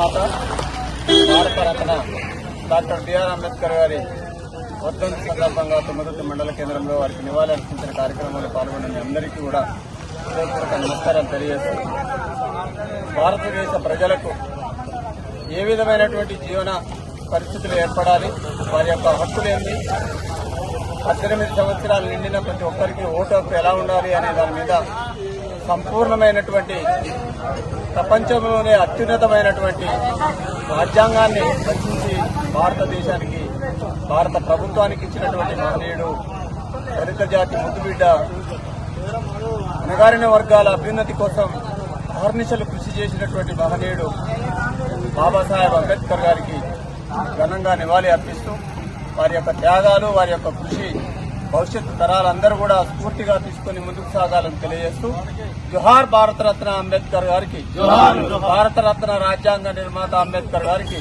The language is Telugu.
భారత రత్న డాక్టర్ బిఆర్ అంబేద్కర్ గారి వర్ధంతి సందర్భంగా తొమ్మిది మండల కేంద్రంలో వారికి నివాళి అర్పించిన కార్యక్రమంలో పాల్గొన్న మీ అందరికీ కూడా హృదయపూర్వక నమస్కారం తెలియజేస్తూ భారతదేశ ప్రజలకు ఏ విధమైనటువంటి జీవన పరిస్థితులు ఏర్పడాలి వారి యొక్క హక్కులు ఏంటి పద్దెనిమిది సంవత్సరాలు నిండిన ప్రతి ఒక్కరికి ఓటు హక్కు ఎలా ఉండాలి అనే దాని మీద సంపూర్ణమైనటువంటి ప్రపంచంలోనే అత్యున్నతమైనటువంటి రాజ్యాంగాన్ని రచించి భారతదేశానికి భారత ప్రభుత్వానికి ఇచ్చినటువంటి మహనీయుడు దళిత జాతి ముద్దుబిడ్డ అణగారిన వర్గాల అభ్యున్నతి కోసం అహర్నిశలు కృషి చేసినటువంటి మహనీయుడు బాబాసాహెబ్ అంబేద్కర్ గారికి ఘనంగా నివాళి అర్పిస్తూ వారి యొక్క త్యాగాలు వారి యొక్క కృషి భవిష్యత్తు తరాలందరూ కూడా స్ఫూర్తిగా తీసుకుని ముందుకు సాగాలని తెలియజేస్తూ జోహార్ భారతరత్న అంబేద్కర్ గారికి భారతరత్న రాజ్యాంగ నిర్మాత అంబేద్కర్ గారికి.